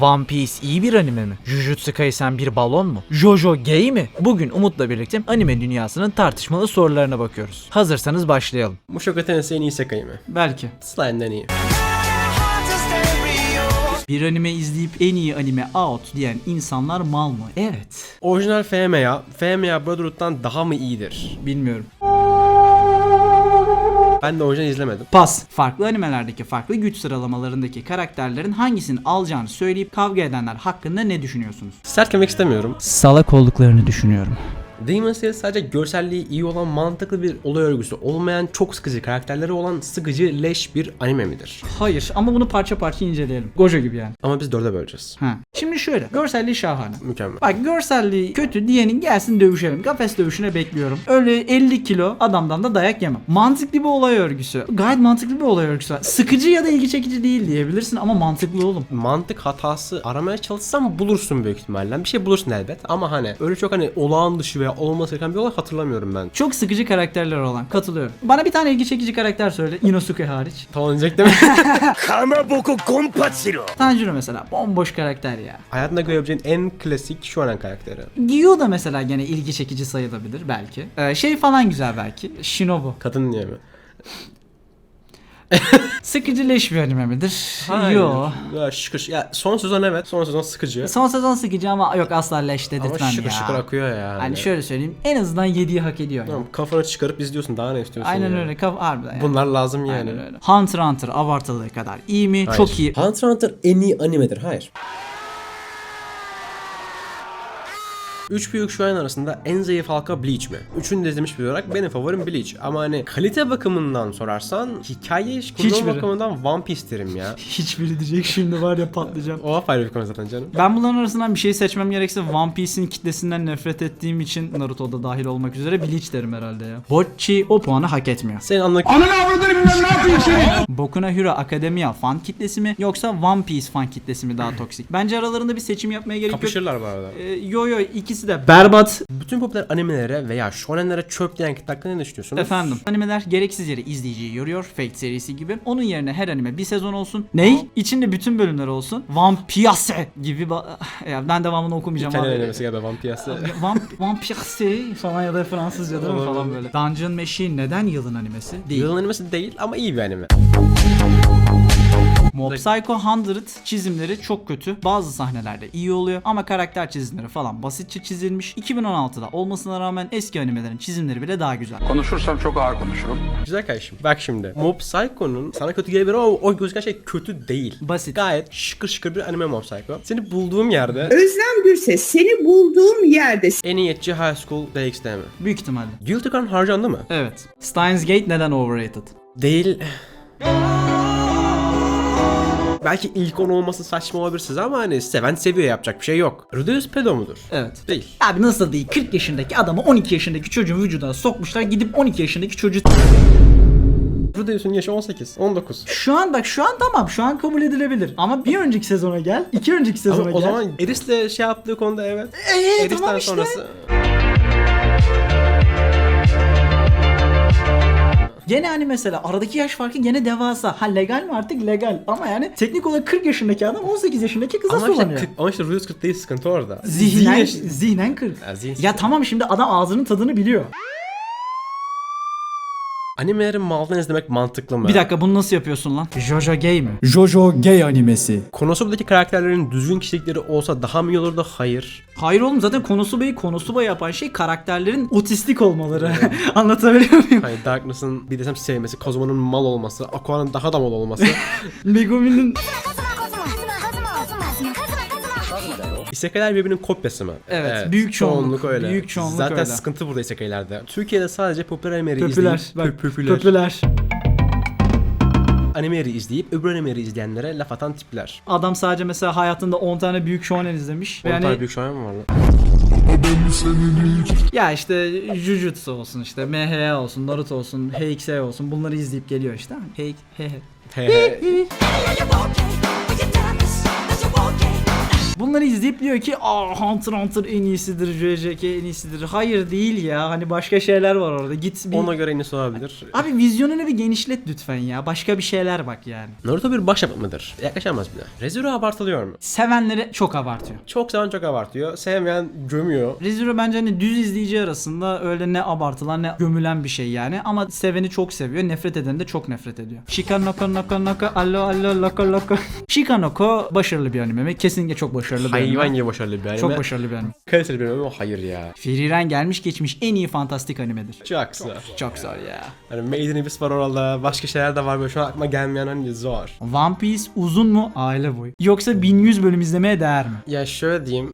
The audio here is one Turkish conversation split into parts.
One Piece iyi bir anime mi? Jujutsu Kaisen bir balon mu? Jojo gay mi? Bugün Umut'la birlikte anime dünyasının tartışmalı sorularına bakıyoruz. Hazırsanız başlayalım. Mushoku Tensei en iyi isekai mi? Belki. Slime'den iyi. Bir anime izleyip en iyi anime out diyen insanlar mal mı? Evet. Orijinal FMA, FMA Brotherhood'dan daha mı iyidir? Bilmiyorum. Ben de orijinal izlemedim. Pas. Farklı animelerdeki farklı güç sıralamalarındaki karakterlerin hangisini alacağını söyleyip kavga edenler hakkında ne düşünüyorsunuz? Sert yemek istemiyorum. Salak olduklarını düşünüyorum. Demon Slayer sadece görselliği iyi olan mantıklı bir olay örgüsü olmayan çok sıkıcı karakterleri olan sıkıcı leş bir anime midir? Hayır ama bunu parça parça inceleyelim. Gojo gibi yani. Ama biz dörde böleceğiz. Ha. Şimdi şöyle. Görselliği şahane. Mükemmel. Bak görselliği kötü diyenin gelsin dövüşelim. Kafes dövüşüne bekliyorum. Öyle 50 kilo adamdan da dayak yemem. Mantıklı bir olay örgüsü. Gayet mantıklı bir olay örgüsü var. Sıkıcı ya da ilgi çekici değil diyebilirsin ama mantıklı oğlum. Mantık hatası aramaya çalışsam bulursun büyük ihtimalle. Bir şey bulursun elbet ama hani öyle çok hani olağan dışı veya olması gereken bir olay hatırlamıyorum ben. Çok sıkıcı karakterler olan. Katılıyorum. Bana bir tane ilgi çekici karakter söyle. Inosuke hariç. Tamam diyecektim. Tanjiro mesela. Bomboş karakter ya. Hayatında görebileceğin en klasik şu an karakteri. Gyu da mesela gene ilgi çekici sayılabilir belki. Ee, şey falan güzel belki. Shinobu. Kadın niye mi? Sıkıcı leş bir anime midir? Yo. Ya şıkır ya son sezon evet. Son sezon sıkıcı. Son sezon sıkıcı ama yok asla leş Ama dedirtmem şıkır ya. şıkır akıyor ya. Hani şöyle söyleyeyim en azından 7'yi hak ediyor. yani. Tamam, kafanı çıkarıp izliyorsun daha ne istiyorsun Aynen ya? öyle. Kaf harbiden yani. Bunlar lazım yani. Aynen öyle. Hunter Hunter abartıldığı kadar iyi mi? Hayır. Çok iyi. Hunter Hunter en iyi animedir. Hayır. Üç büyük şu an arasında en zayıf halka Bleach mi? Üçünü de izlemiş olarak benim favorim Bleach. Ama hani kalite bakımından sorarsan hikaye Hiçbiri. kurulum bakımından One Piece derim ya. Hiçbiri diyecek şimdi var ya patlayacağım. O apayrı bir konu zaten canım. Ben bunların arasından bir şey seçmem gerekse One Piece'in kitlesinden nefret ettiğim için Naruto'da dahil olmak üzere Bleach derim herhalde ya. Bocchi o puanı hak etmiyor. Senin anlık Boku no Hero Academia fan kitlesi mi yoksa One Piece fan kitlesi mi daha toksik? Bence aralarında bir seçim yapmaya gerek yok. kapışırlar bu arada. Ee, yo yo ikisi de berbat. Bütün popüler animelere veya shonenlere çöp diyen kitle hakkında ne düşünüyorsunuz? Efendim animeler gereksiz yere izleyiciyi yoruyor Fate serisi gibi. Onun yerine her anime bir sezon olsun. Ney? İçinde bütün bölümler olsun. One Piece gibi ba- ya ben devamını okumayacağım İtalyan animesi galiba One Piece'ı. One, One Piece falan ya da Fransızca değil mi falan böyle. Dungeon Machine neden yılın animesi? Değil. Yılın animesi değil ama iyi bir anime. Mob Psycho 100 çizimleri çok kötü. Bazı sahnelerde iyi oluyor ama karakter çizimleri falan basitçe çizilmiş. 2016'da olmasına rağmen eski animelerin çizimleri bile daha güzel. Konuşursam çok ağır konuşurum. Güzel kardeşim. Bak şimdi. Mob Psycho'nun sana kötü gelebilir ama o gözüken şey kötü değil. Basit. Gayet şıkır şıkır bir anime Mob Psycho. Seni bulduğum yerde Özlem Gürses seni bulduğum yerde en iyi High School DxD mi? Büyük ihtimalle. Guilty Crown harcandı mı? Evet. Steins Gate neden overrated? Değil. Belki ilk on olması saçma olabilir size ama hani seven seviyor yapacak bir şey yok. Rudeus pedo mudur? Evet. Değil. Abi nasıl değil? 40 yaşındaki adamı 12 yaşındaki çocuğun vücuduna sokmuşlar gidip 12 yaşındaki çocuğu... Rudeus'un yaşı 18, 19. Şu an bak şu an tamam şu an kabul edilebilir. Ama bir önceki sezona gel. iki önceki sezona Ama gel. o zaman Eris'le şey yaptığı konuda evet. Eee Eris'ten tamam işte. sonrası. Gene hani mesela aradaki yaş farkı gene devasa. Ha legal mi artık legal. Ama yani teknik olarak 40 yaşındaki adam 18 yaşındaki kıza Ama işte, sulanıyor. 40, ama işte Rudeus 40 değil sıkıntı orada. Zihnen, zihnen 40. Ya zihin- Ya tamam şimdi adam ağzının tadını biliyor. Animeleri maldan izlemek mantıklı mı? Bir dakika bunu nasıl yapıyorsun lan? Jojo gay mi? Jojo gay animesi. Konosube'daki karakterlerin düzgün kişilikleri olsa daha mı iyi olurdu? Hayır. Hayır oğlum zaten Konosube'yi Konosuba yapan şey karakterlerin otistik olmaları. Anlatabiliyor muyum? Hani Darkness'ın bir desem sevmesi, Kazuma'nın mal olması, Aqua'nın daha da mal olması. Megumi'nin İsekai'ler birbirinin kopyası mı? Evet, büyük çoğunluk, öyle. büyük çoğunluk Zaten öyle. sıkıntı burada Isekai'lerde. Türkiye'de sadece popüler animeleri popüler. izleyip, Bak, popüler. popüler. animeleri izleyip öbür animeleri izleyenlere laf atan tipler. Adam sadece mesela hayatında 10 tane büyük shonen izlemiş. Yani... Yani tane büyük şahin mi var lan? ya işte Jujutsu olsun işte MHA olsun Naruto olsun HX olsun bunları izleyip geliyor işte. Hey, he, he. He he. Bunlar bunları izleyip diyor ki aa Hunter Hunter en iyisidir, JJK en iyisidir. Hayır değil ya. Hani başka şeyler var orada. Git bir... Ona göre en iyisi olabilir. Abi vizyonunu bir genişlet lütfen ya. Başka bir şeyler bak yani. Naruto bir başyapıt mıdır? Yaklaşamaz bile. Rezero abartılıyor mu? Sevenleri çok abartıyor. Çok seven çok abartıyor. Sevmeyen gömüyor. ReZero bence hani düz izleyici arasında öyle ne abartılan ne gömülen bir şey yani. Ama seveni çok seviyor. Nefret edeni de çok nefret ediyor. Shikanoko noko noko allo allo loko loko. Shikanoko başarılı bir anime? Kesinlikle çok başarılı bir Hayvan anime. gibi başarılı bir anime. Çok başarılı bir anime. Kaliteli bir anime ama hayır ya. Firiren gelmiş geçmiş en iyi fantastik animedir. Çok zor. Çok zor ya. Hani Made in Abyss var orada. Başka şeyler de var böyle şu an aklıma gelmeyen hani zor. One Piece uzun mu? Aile boyu. Yoksa 1100 bölüm izlemeye değer mi? Ya şöyle diyeyim.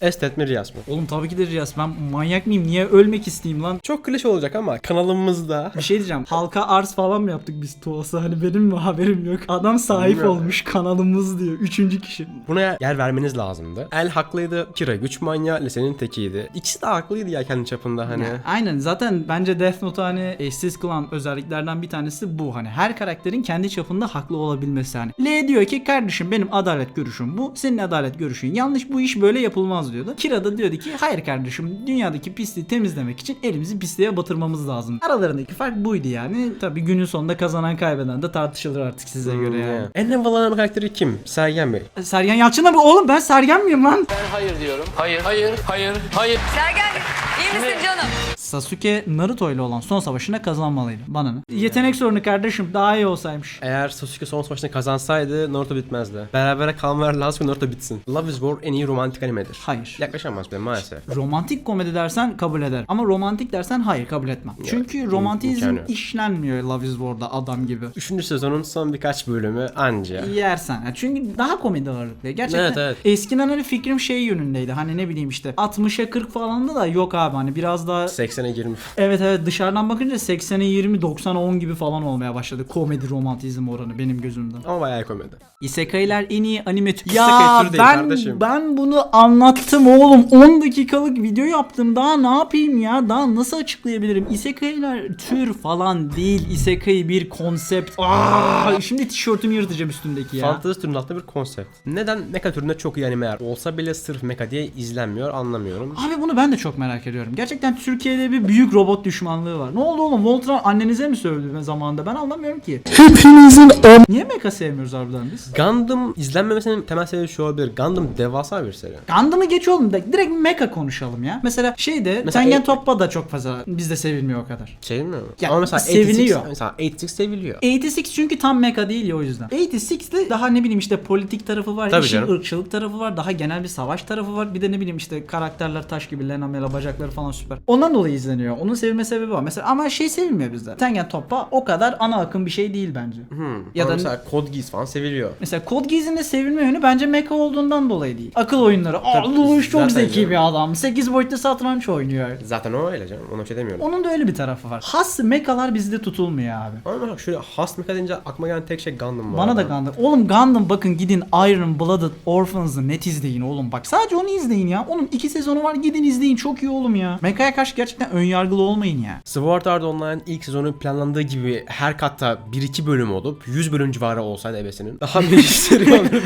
Estet mi Riyas mı? Oğlum tabii ki de Riyas. Ben manyak mıyım? Niye ölmek isteyeyim lan? Çok klişe olacak ama kanalımızda Bir şey diyeceğim. Halka arz falan mı yaptık biz Tuğası? Hani benim mi haberim yok. Adam sahip Bilmiyorum. olmuş kanalımız diyor. Üçüncü kişi. buna yer vermeniz lazımdı. El haklıydı. Kira güç manyağı lisenin tekiydi. İkisi de haklıydı ya kendi çapında hani. Ya, aynen zaten bence Death Note hani eşsiz kılan özelliklerden bir tanesi bu hani her karakterin kendi çapında haklı olabilmesi hani. L diyor ki kardeşim benim adalet görüşüm bu senin adalet görüşün yanlış bu iş böyle yapılmaz diyordu. Kira da diyordu ki hayır kardeşim dünyadaki pisliği temizlemek için elimizi pisliğe batırmamız lazım. Aralarındaki fark buydu yani. Tabi günün sonunda kazanan kaybeden de tartışılır artık size göre yani. Yani. En havalı karakteri kim? Sergen Bey. Sergen Yalçın'a mı? Oğlum ben Sergen miyim lan? hayır diyorum. Hayır, hayır, hayır, hayır. Sergen iyi misin canım? Sasuke Naruto ile olan son savaşında kazanmalıydı. Bana ne? Yetenek sorunu kardeşim daha iyi olsaymış. Eğer Sasuke son savaşını kazansaydı Naruto bitmezdi. Berabere kalmalar lazım ki Naruto bitsin. Love is War en iyi romantik animedir. Hayır. Yaklaşamaz bile maalesef. Romantik komedi dersen kabul ederim. Ama romantik dersen hayır kabul etmem. Çünkü romantizm imkanı yok. işlenmiyor Love is War'da adam gibi. Üçüncü sezonun son birkaç bölümü anca. Yersen. Ya Çünkü daha komedi ağırlıklı. Gerçekten Evet, evet. eskiden hani fikrim şey yönündeydi. Hani ne bileyim işte 60'a 40 falan da yok abi hani biraz daha 80'e 20. Evet evet dışarıdan bakınca 80'e 20 90'a 10 gibi falan olmaya başladı. Komedi romantizm oranı benim gözümden. Ama bayağı komedi. Isekai'ler en iyi anime türü. Isekai Ya türü değil ben kardeşim. ben bunu anlattım oğlum. 10 dakikalık video yaptım. Daha ne yapayım ya? Daha nasıl açıklayabilirim? Isekai'ler tür falan değil. Isekai bir konsept. Aa, şimdi tişörtümü yırtacağım üstündeki ya. Fantezi türünün altında bir konsept. Neden mecha türünde çok iyi animeler olsa bile sırf mecha diye izlenmiyor anlamıyorum. Abi bunu ben de çok merak ediyorum. Gerçekten Türkiye'de bir büyük robot düşmanlığı var. Ne oldu oğlum? Voltron annenize mi sövdü zamanında? Ben anlamıyorum ki. Hepinizin Niye mecha sevmiyoruz harbiden biz? Gundam izlenmemesinin temel sebebi şu olabilir. Gundam devasa bir seri. Gundam'ı geç oğlum da direkt mecha konuşalım ya. Mesela şeyde Mesela Tengen e- Toppa da çok fazla bizde sevilmiyor o kadar. Sevilmiyor mu? Ya, Ama mesela seviliyor. 86, mesela 86 seviliyor. 86 çünkü tam mecha değil ya o yüzden. 86'de daha ne bileyim işte politik tarafı var, Tabii işin canım. ırkçılık tarafı var, daha genel bir savaş tarafı var. Bir de ne bileyim işte karakterler taş gibi, Lena Mela bacakları falan süper. Ondan dolayı izleniyor. Onun sevilme sebebi var. Mesela ama şey sevilmiyor bizde. Tengen Toppa o kadar ana akım bir şey değil bence. Hmm. Ya Ama da mesela Code Geass falan seviliyor. Mesela Code Geass'in de sevilme yönü bence mecha olduğundan dolayı değil. Akıl oyunları. Aa Lelouch çok zeki canım. bir adam. 8 boyutlu satranç oynuyor. Zaten o öyle canım. Ona bir şey demiyorum. Onun da öyle bir tarafı var. Has mekalar bizde tutulmuyor abi. Ama bak şöyle has mecha deyince aklıma gelen tek şey Gundam bu Bana da. Gundam. Oğlum Gundam bakın gidin Iron Blooded Orphans'ı net izleyin oğlum. Bak sadece onu izleyin ya. Onun iki sezonu var gidin izleyin. Çok iyi oğlum ya. Meka'ya karşı gerçekten önyargılı olmayın ya. Sword Art Online ilk sezonu planlandığı gibi her katta 1-2 bölüm olup 100 bölüm civarı olsaydı ebesinin daha bir seri olurdu.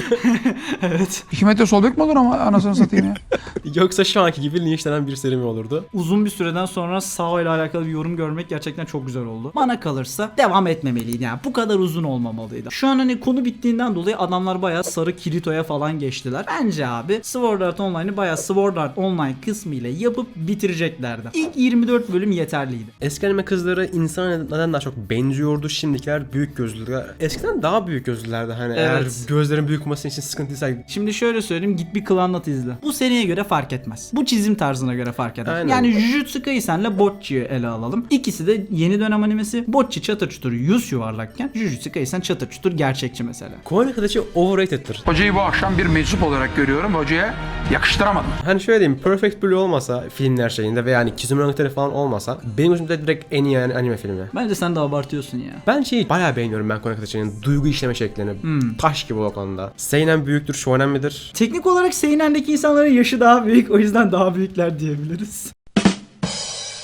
evet. 2 metre sol bek mi olur ama anasını satayım ya. Yoksa şu anki gibi linçlenen bir seri mi olurdu? Uzun bir süreden sonra Sao ile alakalı bir yorum görmek gerçekten çok güzel oldu. Bana kalırsa devam etmemeliydi yani. Bu kadar uzun olmamalıydı. Şu an hani konu bittiğinden dolayı adamlar bayağı sarı Kirito'ya falan geçtiler. Bence abi Sword Art Online'ı bayağı Sword Art Online kısmı ile yapıp bitireceklerdi. İlk 24 bölüm yeterliydi. Eski anime kızları insana neden daha çok benziyordu şimdikiler büyük gözlüler. Eskiden daha büyük gözlülerdi hani eğer Evet. gözlerin büyük olması için sıkıntıysa Şimdi şöyle söyleyeyim git bir klanlat izle. Bu seriye göre fark etmez. Bu çizim tarzına göre fark eder. Aynen. Yani Jujutsu Kaisen'le Bocchi'yi ele alalım. İkisi de yeni dönem animesi. Bocchi çatır çutur yüz yuvarlakken Jujutsu Kaisen çatır çutur gerçekçi mesela. Koen Kadachi overrated'tır. Hocayı bu akşam bir meczup olarak görüyorum. Hocaya yakıştıramadım. Hani şöyle diyeyim Perfect Blue olmasa filmler şeyinde veya hani Kizumi Kitari falan olmasa benim gözümde direkt en iyi yani anime filmi. Bence sen de abartıyorsun ya. Ben şeyi bayağı beğeniyorum ben Koen Kadachi'nin duygu işleme şeklini. Hmm. Taş gibi o konuda. Seinen büyüktür, shonen midir? Teknik olarak Seinen'deki insanların yaşı daha büyük. O yüzden daha büyükler diyebiliriz.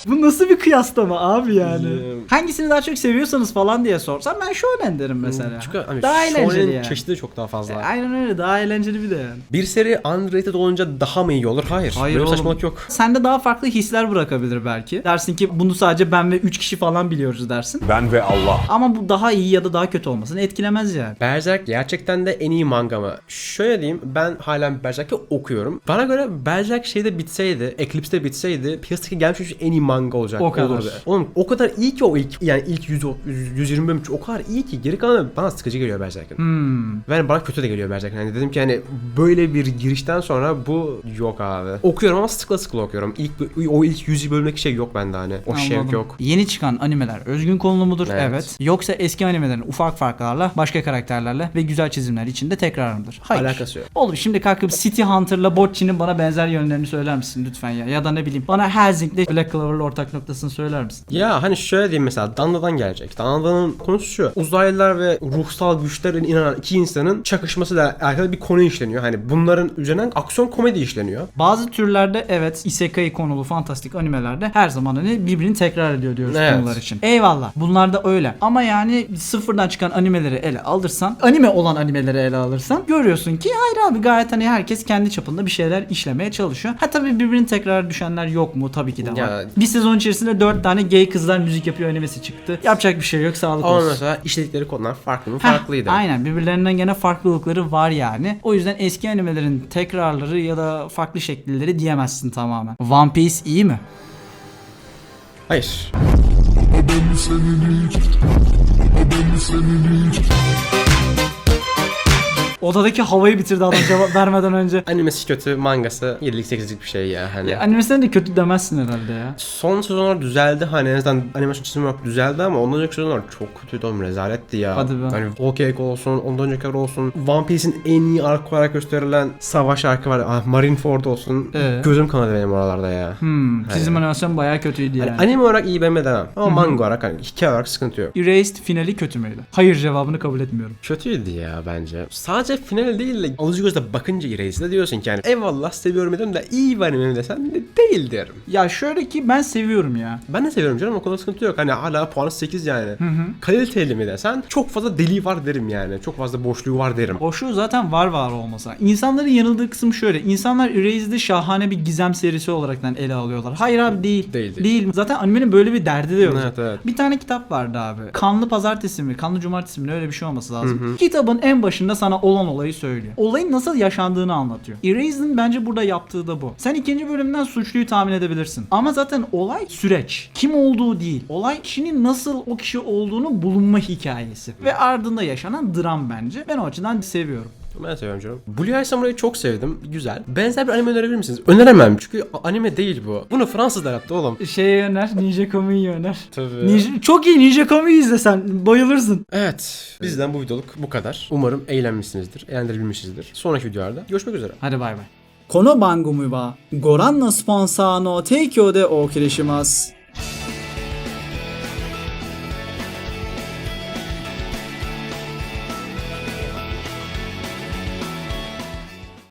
Bu nasıl bir kıyaslama abi yani? Ee, Hangisini daha çok seviyorsanız falan diye sorsam ben shonen derim mesela. Çünkü hani daha eğlenceli yani. çeşidi çok daha fazla. Aynen öyle daha eğlenceli bir de yani. Bir seri underrated olunca daha mı iyi olur? Hayır. Hayır Böyle bir oğlum. saçmalık yok. Sende daha farklı hisler bırakabilir belki. Dersin ki bunu sadece ben ve 3 kişi falan biliyoruz dersin. Ben ve Allah. Ama bu daha iyi ya da daha kötü olmasını etkilemez yani. Berserk gerçekten de en iyi manga mı? Şöyle diyeyim ben halen Berserk'i okuyorum. Bana göre Berserk şeyde bitseydi, Eclipse'de bitseydi piyasadaki gelmiş en iyi manga olacak. O kadar. Olurdu. Oğlum o kadar iyi ki o ilk yani ilk 100, 100 120 bölüm o kadar iyi ki geri kalanı bana sıkıcı geliyor Berserk'in. Hmm. Yani bana kötü de geliyor Berserk'in. Yani dedim ki hani böyle bir girişten sonra bu yok abi. Okuyorum ama sıkla sıkla okuyorum. İlk o ilk 100 bölümdeki şey yok bende hani. O şevk Anladım. yok. Yeni çıkan animeler özgün konulu mudur? Evet. Evet. Yoksa eski animelerin ufak farklarla, başka karakterlerle ve güzel çizimler içinde tekrar mıdır? Hayır. Alakası yok. Oğlum şimdi kalkıp City Hunter'la Botchi'nin bana benzer yönlerini söyler misin lütfen ya? Ya da ne bileyim bana Helsing'le Black Clover'la ortak noktasını söyler misin? Ya hani şöyle diyeyim mesela Danda'dan gelecek. Danda'nın konusu şu. Uzaylılar ve ruhsal güçlerin inanan iki insanın çakışmasıyla alakalı bir konu işleniyor. Hani bunların üzerinden aksiyon komedi işleniyor. Bazı türlerde evet isekai konulu fantastik animelerde her zaman hani birbirini tekrar ediyor diyoruz Evet. konular için. Eyvallah. Bunlar da öyle. Ama yani sıfırdan çıkan animeleri ele alırsan, anime olan animeleri ele alırsan görüyorsun ki hayır abi gayet hani herkes kendi çapında bir şeyler işlemeye çalışıyor. Ha tabii birbirini tekrar düşenler yok mu? Tabii ki de var. Ya- Bir sezon içerisinde 4 tane gay kızlar müzik yapıyor animesi çıktı. Yapacak bir şey yok sağlık Ama olsun. mesela işledikleri konular farklı mı? Heh, Farklıydı. Aynen birbirlerinden gene farklılıkları var yani. O yüzden eski animelerin tekrarları ya da farklı şekilleri diyemezsin tamamen. One Piece iyi mi? Hayır. Odadaki havayı bitirdi adam cevap vermeden önce. Animesi kötü, mangası 7'lik 8'lik bir şey ya hani. Ya, animesine de kötü demezsin herhalde ya. Son sezonlar düzeldi hani en azından animasyon çizimi olarak düzeldi ama ondan önceki sezonlar çok kötüydü oğlum rezaletti ya. Hadi be. Hani Volcanic olsun, ondan öncekiler olsun. One Piece'in en iyi ark olarak gösterilen savaş arkı var. Ah, Marineford olsun. Ee? Gözüm kanadı benim oralarda ya. Hmm, çizim animasyon bayağı kötüydü yani. Hani anime olarak iyi beğenme demem. Ama manga olarak hani hikaye olarak sıkıntı yok. Erased finali kötü müydü? Hayır cevabını kabul etmiyorum. Kötüydü ya bence. Sadece final değil de alıcı gözle bakınca Erased'e diyorsun ki yani eyvallah seviyorum dedim de iyi anime mi desem de değil derim. Ya şöyle ki ben seviyorum ya. Ben de seviyorum canım o konuda sıkıntı yok. Hani hala puanı 8 yani. Kaliteli mi desen çok fazla deliği var derim yani. Çok fazla boşluğu var derim. Boşluğu zaten var var olmasa. İnsanların yanıldığı kısım şöyle. İnsanlar Erased'i şahane bir gizem serisi olaraktan ele alıyorlar. Hayır abi değil. Değil, değil. Zaten animenin böyle bir derdi de yok. Evet, evet. Bir tane kitap vardı abi. Kanlı pazartesi mi? Kanlı cumartesi mi? Öyle bir şey olması lazım. Kitabın en başında sana olan olayı söylüyor. Olayın nasıl yaşandığını anlatıyor. Erased'in bence burada yaptığı da bu. Sen ikinci bölümden suçluyu tahmin edebilirsin. Ama zaten olay süreç. Kim olduğu değil. Olay kişinin nasıl o kişi olduğunu bulunma hikayesi. Ve ardında yaşanan dram bence. Ben o açıdan seviyorum. Ben seviyorum canım. Blue Eye Samurai'ı çok sevdim. Güzel. Benzer bir anime önerebilir misiniz? Öneremem çünkü anime değil bu. Bunu Fransızlar yaptı oğlum. Şeye öner, Ninja Kami'yi öner. Tabii. Ninja, çok iyi Ninja Kami'yi izlesen bayılırsın. Evet. Bizden bu videoluk bu kadar. Umarım eğlenmişsinizdir. Eğlendirilmişizdir. Sonraki videolarda görüşmek üzere. Hadi bay bay. この番組はご覧のスポンサーの提供でお送りします。